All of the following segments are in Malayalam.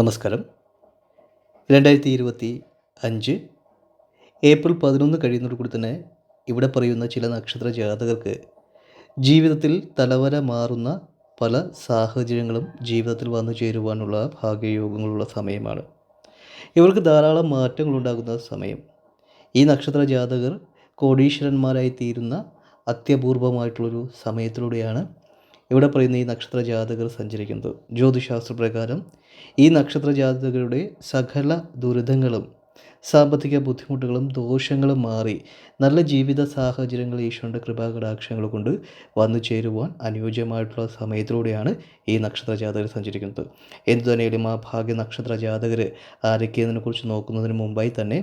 നമസ്കാരം. രണ്ടായിരത്തി ഇരുപത്തി അഞ്ച് ഏപ്രിൽ പതിനൊന്ന് കഴിയുന്നതോടുകൂടി തന്നെ ഇവിടെ പറയുന്ന ചില നക്ഷത്ര ജാതകർക്ക് ജീവിതത്തിൽ തലവര മാറുന്ന പല സാഹചര്യങ്ങളും ജീവിതത്തിൽ വന്നു ചേരുവാനുള്ള ഭാഗ്യയോഗങ്ങളുള്ള സമയമാണ്. ഇവർക്ക് ധാരാളം മാറ്റങ്ങളുണ്ടാകുന്ന സമയം. ഈ നക്ഷത്ര ജാതകർ കോടീശ്വരന്മാരായി തീരുന്ന അത്യപൂർവമായിട്ടുള്ളൊരു സമയത്തിലൂടെയാണ് ഇവിടെ പറയുന്ന ഈ നക്ഷത്ര ജാതകർ സഞ്ചരിക്കുന്നത്. ജ്യോതിശാസ്ത്ര പ്രകാരം ഈ നക്ഷത്ര ജാതകരുടെ സകല ദുരിതങ്ങളും സാമ്പത്തിക ബുദ്ധിമുട്ടുകളും ദോഷങ്ങളും മാറി നല്ല ജീവിത സാഹചര്യങ്ങൾ ഈശ്വരന്റെ കൃപാകടാക്ഷങ്ങൾ കൊണ്ട് വന്നു ചേരുവാൻ അനുയോജ്യമായിട്ടുള്ള സമയത്തിലൂടെയാണ് ഈ നക്ഷത്ര ജാതകർ സഞ്ചരിക്കുന്നത്. എന്തു തന്നെയാലും ആ ഭാഗ്യ നക്ഷത്ര ജാതകർ ആരൊക്കെയെന്നതിനെക്കുറിച്ച് നോക്കുന്നതിന് മുമ്പായി തന്നെ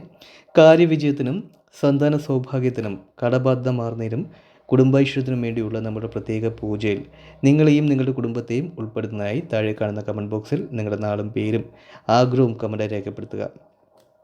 കാര്യവിജയത്തിനും സന്താന സൗഭാഗ്യത്തിനും കടബാധ്യത മാറുന്നതിനും കുടുംബൈശ്വര്യത്തിനും വേണ്ടിയുള്ള നമ്മുടെ പ്രത്യേക പൂജയിൽ നിങ്ങളെയും നിങ്ങളുടെ കുടുംബത്തെയും ഉൾപ്പെടുത്തുന്നതായി താഴെ കാണുന്ന കമന്റ് ബോക്സിൽ നിങ്ങളുടെ നാളും പേരും ആഗ്രഹവും കമന്റായി രേഖപ്പെടുത്തുക.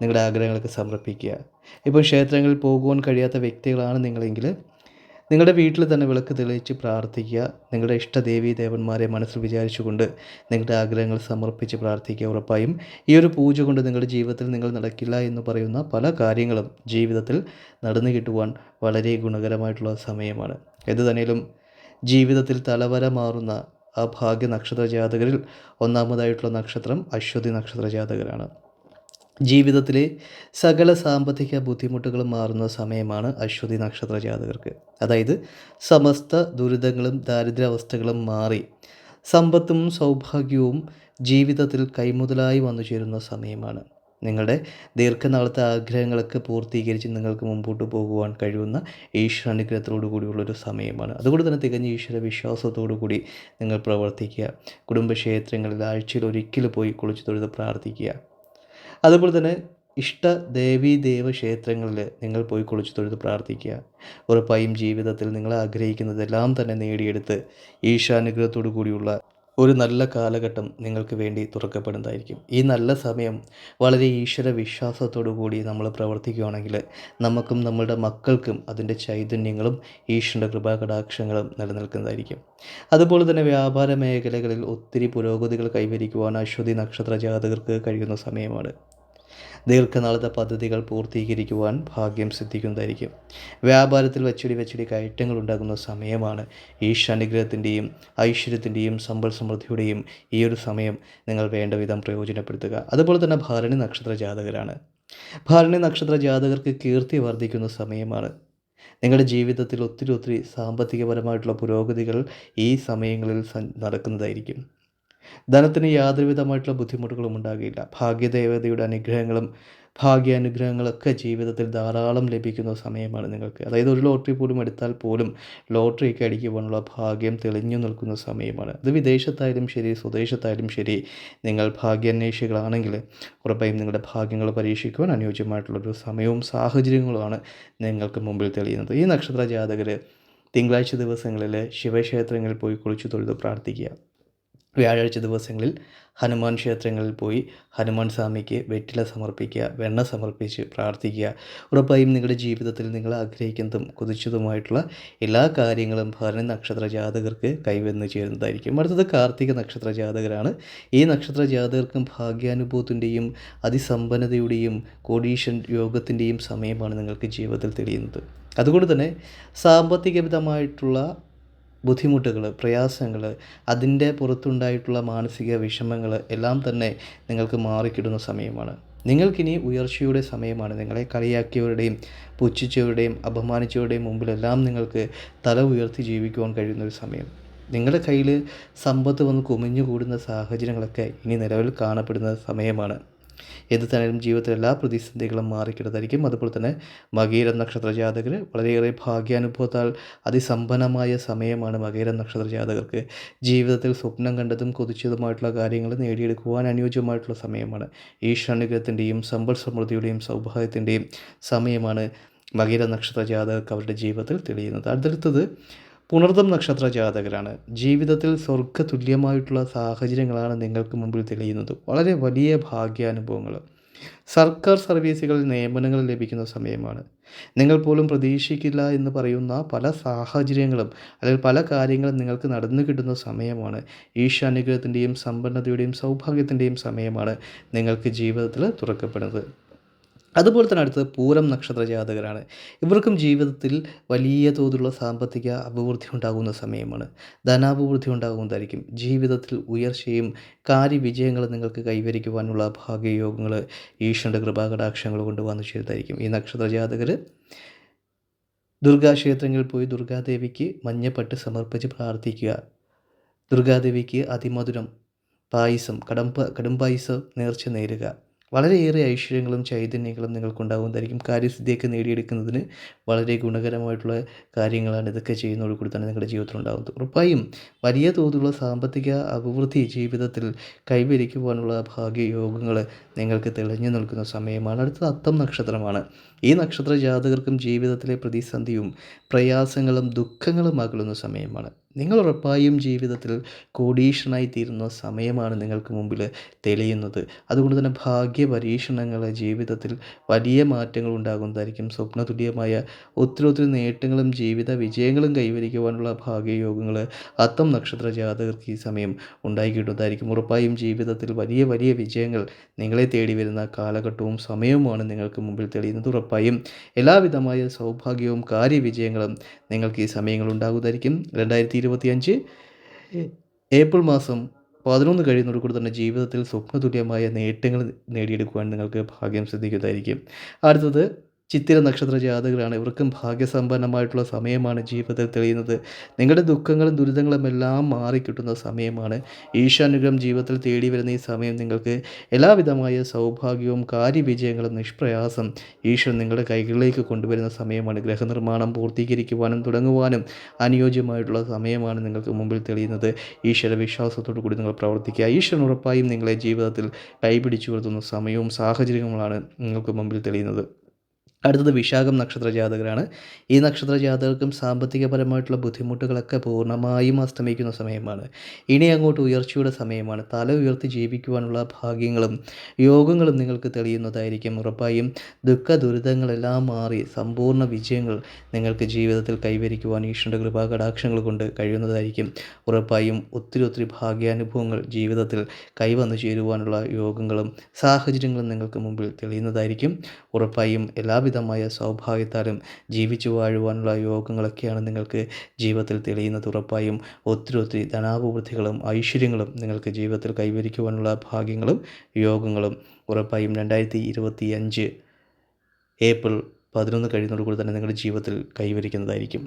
നിങ്ങളുടെ ആഗ്രഹങ്ങളൊക്കെ സമർപ്പിക്കുക. ഇപ്പോൾ ക്ഷേത്രങ്ങളിൽ പോകുവാൻ കഴിയാത്ത വ്യക്തികളാണ് നിങ്ങളെങ്കിൽ നിങ്ങളുടെ വീട്ടിൽ തന്നെ വിളക്ക് തെളിയിച്ച് പ്രാർത്ഥിക്കുക. നിങ്ങളുടെ ഇഷ്ട ദേവീ ദേവന്മാരെ മനസ്സിൽ വിചാരിച്ചുകൊണ്ട് നിങ്ങളുടെ ആഗ്രഹങ്ങൾ സമർപ്പിച്ച് പ്രാർത്ഥിക്കുക ഉറപ്പായും. ഈ ഒരു പൂജ കൊണ്ട് നിങ്ങളുടെ ജീവിതത്തിൽ നിങ്ങൾ നടക്കില്ല എന്ന് പറയുന്ന പല കാര്യങ്ങളും ജീവിതത്തിൽ നടന്നു കിട്ടുവാൻ വളരെ ഗുണകരമായിട്ടുള്ള സമയമാണ്. എന്ത് തന്നെയും ജീവിതത്തിൽ തലവര മാറുന്ന ആ ഭാഗ്യ നക്ഷത്ര ജാതകരിൽ ഒന്നാമതായിട്ടുള്ള നക്ഷത്രം അശ്വതി നക്ഷത്ര ജാതകരാണ്. ജീവിതത്തിലെ സകല സാമ്പത്തിക ബുദ്ധിമുട്ടുകളും മാറുന്ന സമയമാണ് അശ്വതി നക്ഷത്ര ജാതകർക്ക്. അതായത് സമസ്ത ദുരിതങ്ങളും ദാരിദ്ര്യാവസ്ഥകളും മാറി സമ്പത്തും സൗഭാഗ്യവും ജീവിതത്തിൽ കൈമുതലായി വന്നു ചേരുന്ന സമയമാണ്. നിങ്ങളുടെ ദീർഘനാളത്തെ ആഗ്രഹങ്ങളൊക്കെ പൂർത്തീകരിച്ച് നിങ്ങൾക്ക് മുമ്പോട്ട് പോകുവാൻ കഴിയുന്ന ഈശ്വര അനുഗ്രഹത്തോടു കൂടിയുള്ളൊരു സമയമാണ്. അതുകൊണ്ട് തന്നെ തികഞ്ഞ ഈശ്വര വിശ്വാസത്തോടു കൂടി നിങ്ങൾ പ്രവർത്തിക്കുക. കുടുംബക്ഷേത്രങ്ങളിൽ ആഴ്ചയിൽ ഒരിക്കൽ പോയി കുളിച്ചു തൊഴുത് പ്രാർത്ഥിക്കുക. അതുപോലെ തന്നെ ഇഷ്ട ദേവീ ദേവ ക്ഷേത്രങ്ങളിൽ നിങ്ങൾ പോയി കുളിച്ച് തൊഴുത് പ്രാർത്ഥിക്കുക. ഉറപ്പായും ജീവിതത്തിൽ നിങ്ങൾ ആഗ്രഹിക്കുന്നതെല്ലാം തന്നെ നേടിയെടുത്ത് ഈശാനുഗ്രഹത്തോടു കൂടിയുള്ള ഒരു നല്ല കാലഘട്ടം നിങ്ങൾക്ക് വേണ്ടി തുറക്കപ്പെടുന്നതായിരിക്കും. ഈ നല്ല സമയം വളരെ ഈശ്വര വിശ്വാസത്തോടു കൂടി നമ്മൾ പ്രവർത്തിക്കുകയാണെങ്കിൽ നമുക്കും നമ്മളുടെ മക്കൾക്കും അതിന്റെ ചൈതന്യങ്ങളും ഈശ്വരന്റെ കൃപാകടാക്ഷങ്ങളും നിലനിൽക്കുന്നതായിരിക്കും. അതുപോലെ തന്നെ വ്യാപാര മേഖലകളിൽ ഒത്തിരി പുരോഗതികൾ കൈവരിക്കുവാൻ അശ്വതി നക്ഷത്ര ജാതകർക്ക് കഴിയുന്ന സമയമാണ്. ദീർഘനാളത്തെ പദ്ധതികൾ പൂർത്തീകരിക്കുവാൻ ഭാഗ്യം സിദ്ധിക്കുന്നതായിരിക്കും. വ്യാപാരത്തിൽ വെച്ചടി വെച്ചടി കയറ്റങ്ങൾ ഉണ്ടാകുന്ന സമയമാണ് ഈശാനുഗ്രഹത്തിന്റെയും ഐശ്വര്യത്തിന്റെയും സമ്പൽ സമൃദ്ധിയുടെയും ഈ ഒരു സമയം നിങ്ങൾ വേണ്ട വിധം പ്രയോജനപ്പെടുത്തുക. അതുപോലെ തന്നെ ഭാരണി നക്ഷത്ര ജാതകരാണ്. ഭാരണി നക്ഷത്ര ജാതകർക്ക് കീർത്തി വർദ്ധിക്കുന്ന സമയമാണ്. നിങ്ങളുടെ ജീവിതത്തിൽ ഒത്തിരി ഒത്തിരി സാമ്പത്തികപരമായിട്ടുള്ള പുരോഗതികൾ ഈ സമയങ്ങളിൽ നടക്കുന്നതായിരിക്കും. ധനത്തിന് യാതൊരുവിധമായിട്ടുള്ള ബുദ്ധിമുട്ടുകളും ഉണ്ടാകില്ല. ഭാഗ്യദേവതയുടെ അനുഗ്രഹങ്ങളും ഭാഗ്യാനുഗ്രഹങ്ങളൊക്കെ ജീവിതത്തിൽ ധാരാളം ലഭിക്കുന്ന സമയമാണ് നിങ്ങൾക്ക്. അതായത് ഒരു ലോട്ടറി പോലും എടുത്താൽ പോലും ലോട്ടറിയൊക്കെ അടിക്കുവാനുള്ള ഭാഗ്യം തെളിഞ്ഞു നിൽക്കുന്ന സമയമാണ്. അത് വിദേശത്തായാലും ശരി സ്വദേശത്തായാലും ശരി നിങ്ങൾ ഭാഗ്യാന്വേഷികളാണെങ്കിൽ ഉറപ്പായും നിങ്ങളുടെ ഭാഗ്യങ്ങൾ പരീക്ഷിക്കുവാൻ അനുയോജ്യമായിട്ടുള്ളൊരു സമയവും സാഹചര്യങ്ങളുമാണ് നിങ്ങൾക്ക് മുമ്പിൽ തെളിയുന്നത്. ഈ നക്ഷത്ര ജാതകർ തിങ്കളാഴ്ച ദിവസങ്ങളിൽ ശിവക്ഷേത്രങ്ങളിൽ പോയി കുളിച്ചു തൊഴുത് പ്രാർത്ഥിക്കുക. വ്യാഴാഴ്ച ദിവസങ്ങളിൽ ഹനുമാൻ ക്ഷേത്രങ്ങളിൽ പോയി ഹനുമാൻ സ്വാമിക്ക് വെറ്റില സമർപ്പിക്കുക വെണ്ണ സമർപ്പിച്ച് പ്രാർത്ഥിക്കുക. ഉറപ്പായും നിങ്ങളുടെ ജീവിതത്തിൽ നിങ്ങൾ ആഗ്രഹിക്കുന്നതും കുതിച്ചതുമായിട്ടുള്ള എല്ലാ കാര്യങ്ങളും ഭരണി നക്ഷത്ര ജാതകർക്ക് കൈവന്നു ചേരുന്നതായിരിക്കും. അടുത്തത് കാർത്തിക നക്ഷത്ര ജാതകരാണ്. ഈ നക്ഷത്ര ജാതകർക്കും ഭാഗ്യാനുഭവത്തിന്റെയും അതിസമ്പന്നതയുടെയും കോടീഷൻ യോഗത്തിന്റെയും സമയമാണ് നിങ്ങൾക്ക് ജീവിതത്തിൽ തെളിയുന്നത്. അതുകൊണ്ട് തന്നെ സാമ്പത്തികവിധമായിട്ടുള്ള ബുദ്ധിമുട്ടുകൾ പ്രയാസങ്ങൾ അതിന്റെ പുറത്തുണ്ടായിട്ടുള്ള മാനസിക വിഷമങ്ങൾ എല്ലാം തന്നെ നിങ്ങൾക്ക് മാറിക്കിടുന്ന സമയമാണ്. നിങ്ങൾക്കിനി ഉയർച്ചയുടെ സമയമാണ്. നിങ്ങളെ കളിയാക്കിയവരുടെയും പുച്ഛിച്ചവരുടെയും അപമാനിച്ചവരുടെയും മുമ്പിലെല്ലാം നിങ്ങൾക്ക് തല ഉയർത്തി ജീവിക്കുവാൻ കഴിയുന്നൊരു സമയം. നിങ്ങളുടെ കയ്യിൽ സമ്പത്ത് വന്ന് കുമിഞ്ഞു കൂടുന്ന സാഹചര്യങ്ങളൊക്കെ ഇനി നിലവിൽ കാണപ്പെടുന്ന സമയമാണ്. എന്ത് തന്നെയും ജീവിതത്തിലെ എല്ലാ പ്രതിസന്ധികളും മാറിക്കിടതായിരിക്കും അതുപോലെ തന്നെ മകീര നക്ഷത്ര ജാതകർ വളരെയേറെ ഭാഗ്യാനുഭവത്താൽ അതിസമ്പന്നമായ സമയമാണ് മകീര നക്ഷത്ര ജാതകർക്ക്. ജീവിതത്തിൽ സ്വപ്നം കണ്ടതും കൊതിച്ചതുമായിട്ടുള്ള കാര്യങ്ങൾ നേടിയെടുക്കുവാൻ അനുയോജ്യമായിട്ടുള്ള സമയമാണ്. ഈശ്വരാനുഗ്രഹത്തിന്റെയും സമ്പൽ സമൃദ്ധിയുടെയും സൗഭാഗ്യത്തിന്റെയും സമയമാണ് മകീര നക്ഷത്ര ജാതകർക്ക് അവരുടെ ജീവിതത്തിൽ തെളിയുന്നത്. അടുത്തടുത്തത് പുണർദം നക്ഷത്ര ജാതകരാണ്. ജീവിതത്തിൽ സ്വർഗ തുല്യമായിട്ടുള്ള സാഹചര്യങ്ങളാണ് നിങ്ങൾക്ക് മുമ്പിൽ തെളിയുന്നത്. വളരെ വലിയ ഭാഗ്യാനുഭവങ്ങൾ സർക്കാർ സർവീസുകളിൽ നിയമനങ്ങൾ ലഭിക്കുന്ന സമയമാണ്. നിങ്ങൾ പോലും പ്രതീക്ഷിക്കില്ല എന്ന് പറയുന്ന പല സാഹചര്യങ്ങളും അല്ലെങ്കിൽ പല കാര്യങ്ങളും നിങ്ങൾക്ക് നടന്നു കിട്ടുന്ന സമയമാണ്. ഈശാനുഗ്രഹത്തിന്റെയും സമ്പന്നതയുടെയും സൗഭാഗ്യത്തിന്റെയും സമയമാണ് നിങ്ങൾക്ക് ജീവിതത്തിൽ തുറക്കപ്പെടുന്നത്. അതുപോലെ തന്നെ അടുത്തത് പൂരം നക്ഷത്ര ജാതകരാണ്. ഇവർക്കും ജീവിതത്തിൽ വലിയ തോതിലുള്ള സാമ്പത്തിക അഭിവൃദ്ധി ഉണ്ടാകുന്ന സമയമാണ്. ധനാഭിവൃദ്ധി ഉണ്ടാകുന്നതായിരിക്കും. ജീവിതത്തിൽ ഉയർച്ചയും കാര്യവിജയങ്ങളും നിങ്ങൾക്ക് കൈവരിക്കുവാനുള്ള ഭാഗ്യയോഗങ്ങൾ ഈശ്വരന്റെ കൃപാകടാക്ഷങ്ങൾ കൊണ്ട് വന്നു ചേരുന്നതായിരിക്കും. ഈ നക്ഷത്ര ജാതകർ ദുർഗാക്ഷേത്രങ്ങളിൽ പോയി ദുർഗാദേവിക്ക് മഞ്ഞപ്പട്ട് സമർപ്പിച്ച് പ്രാർത്ഥിക്കുക. ദുർഗാദേവിക്ക് അതിമധുരം പായസം കടമ്പ കടുംപായസം നേർച്ച നേരുക. വളരെയേറെ ഐശ്വര്യങ്ങളും ചൈതന്യങ്ങളും നിങ്ങൾക്കുണ്ടാകുന്നതായിരിക്കും കാര്യസിദ്ധിയൊക്കെ നേടിയെടുക്കുന്നതിന് വളരെ ഗുണകരമായിട്ടുള്ള കാര്യങ്ങളാണ് ഇതൊക്കെ ചെയ്യുന്നതോടുകൂടി തന്നെ നിങ്ങളുടെ ജീവിതത്തിൽ ഉണ്ടാകുന്നത്. ഉറപ്പായും വലിയ തോതിലുള്ള സാമ്പത്തിക അഭിവൃദ്ധി ജീവിതത്തിൽ കൈവരിക്കുവാനുള്ള ഭാഗ്യയോഗങ്ങൾ നിങ്ങൾക്ക് തെളിഞ്ഞു നിൽക്കുന്ന സമയമാണ്. അടുത്തത് അത്തം നക്ഷത്രമാണ്. ഈ നക്ഷത്ര ജാതകർക്കും ജീവിതത്തിലെ പ്രതിസന്ധിയും പ്രയാസങ്ങളും ദുഃഖങ്ങളും അകലുന്ന സമയമാണ്. നിങ്ങൾ ഉറപ്പായും ജീവിതത്തിൽ കോടീശ്വരനായി തീരുന്ന സമയമാണ് നിങ്ങൾക്ക് മുമ്പിൽ തെളിയുന്നത്. അതുകൊണ്ട് തന്നെ ഭാഗ്യ പരീക്ഷണങ്ങൾ ജീവിതത്തിൽ വലിയ മാറ്റങ്ങൾ ഉണ്ടാകുന്നതായിരിക്കും. സ്വപ്നതുല്യമായ ഒത്തിരി ഒത്തിരി നേട്ടങ്ങളും ജീവിത വിജയങ്ങളും കൈവരിക്കുവാനുള്ള ഭാഗ്യയോഗങ്ങൾ അത്തം നക്ഷത്ര ജാതകർക്ക് ഈ സമയം ഉണ്ടായി കിട്ടുന്നതായിരിക്കും ഉറപ്പായും ജീവിതത്തിൽ വലിയ വലിയ വിജയങ്ങൾ നിങ്ങളെ തേടി വരുന്ന കാലഘട്ടവും സമയവുമാണ് നിങ്ങൾക്ക് മുമ്പിൽ തെളിയുന്നത്. ഉറപ്പായും എല്ലാവിധമായ സൗഭാഗ്യവും കാര്യവിജയങ്ങളും നിങ്ങൾക്ക് ഈ സമയങ്ങൾ ഉണ്ടാകുന്നതായിരിക്കും. രണ്ടായിരത്തി ഇരുപത്തിയഞ്ച്. ഏപ്രിൽ മാസം പതിനൊന്ന് കഴിയുന്നതോടുകൂടി തന്നെ ജീവിതത്തിൽ സ്വപ്നതുല്യമായ നേട്ടങ്ങൾ നേടിയെടുക്കുവാൻ നിങ്ങൾക്ക് ഭാഗ്യം സിദ്ധിക്കുന്നതായിരിക്കും. അടുത്തത് ചിത്തിര നക്ഷത്ര ജാതകരാണ്. ഇവർക്കും ഭാഗ്യസമ്പന്നമായിട്ടുള്ള സമയമാണ് ജീവിതത്തിൽ തെളിയുന്നത്. നിങ്ങളുടെ ദുഃഖങ്ങളും ദുരിതങ്ങളും എല്ലാം മാറിക്കിട്ടുന്ന സമയമാണ്. ഈശാനുഗ്രഹം ജീവിതത്തിൽ തേടി വരുന്ന ഈ സമയം നിങ്ങൾക്ക് എല്ലാവിധമായ സൗഭാഗ്യവും കാര്യവിജയങ്ങളും നിഷ്പ്രയാസം ഈശ്വരൻ നിങ്ങളുടെ കൈകളിലേക്ക് കൊണ്ടുവരുന്ന സമയമാണ്. ഗ്രഹനിർമ്മാണം പൂർത്തീകരിക്കുവാനും തുടങ്ങുവാനും അനുയോജ്യമായിട്ടുള്ള സമയമാണ് നിങ്ങൾക്ക് മുമ്പിൽ തെളിയുന്നത്. ഈശ്വര വിശ്വാസത്തോടു കൂടി നിങ്ങൾ പ്രവർത്തിക്കുക. ഈശ്വരൻ ഉറപ്പായും നിങ്ങളെ ജീവിതത്തിൽ കൈപിടിച്ചു വരുത്തുന്ന സമയവും സാഹചര്യങ്ങളാണ് നിങ്ങൾക്ക് മുമ്പിൽ തെളിയുന്നത്. അടുത്തത് വിശാഖം നക്ഷത്ര ജാതകരാണ് ഈ നക്ഷത്ര ജാതകർക്കും സാമ്പത്തികപരമായിട്ടുള്ള ബുദ്ധിമുട്ടുകളൊക്കെ പൂർണമായും അസ്തമിക്കുന്ന സമയമാണ്. ഇനി അങ്ങോട്ട് ഉയർച്ചയുടെ സമയമാണ്. തല ഉയർത്തി ജീവിക്കുവാനുള്ള ഭാഗ്യങ്ങളും യോഗങ്ങളും നിങ്ങൾക്ക് തെളിയുന്നതായിരിക്കും ഉറപ്പായും. ദുഃഖ ദുരിതങ്ങളെല്ലാം മാറി സമ്പൂർണ വിജയങ്ങൾ നിങ്ങൾക്ക് ജീവിതത്തിൽ കൈവരിക്കുവാൻ ഈശ്വരന്റെ കൃപാകടാക്ഷങ്ങൾ കൊണ്ട് കഴിയുന്നതായിരിക്കും. ഉറപ്പായും ഒത്തിരി ഒത്തിരി ഭാഗ്യാനുഭവങ്ങൾ ജീവിതത്തിൽ കൈവന്നു ചേരുവാനുള്ള യോഗങ്ങളും സാഹചര്യങ്ങളും നിങ്ങൾക്ക് മുമ്പിൽ തെളിയുന്നതായിരിക്കും. ഉറപ്പായും എല്ലാവിധമായ വിധമായ സൗഭാഗ്യത്താലും ജീവിച്ചു വാഴുവാനുള്ള യോഗങ്ങളൊക്കെയാണ് നിങ്ങൾക്ക് ജീവിതത്തിൽ തെളിയുന്നത്. ഉറപ്പായും ഒത്തിരി ഒത്തിരി ധനാഭിവൃദ്ധികളും ഐശ്വര്യങ്ങളും നിങ്ങൾക്ക് ജീവിതത്തിൽ കൈവരിക്കുവാനുള്ള ഭാഗ്യങ്ങളും യോഗങ്ങളും ഉറപ്പായും രണ്ടായിരത്തി ഇരുപത്തി അഞ്ച് ഏപ്രിൽ പതിനൊന്ന് കഴിയുന്നതോടുകൂടി തന്നെ നിങ്ങളുടെ ജീവിതത്തിൽ കൈവരിക്കുന്നതായിരിക്കും.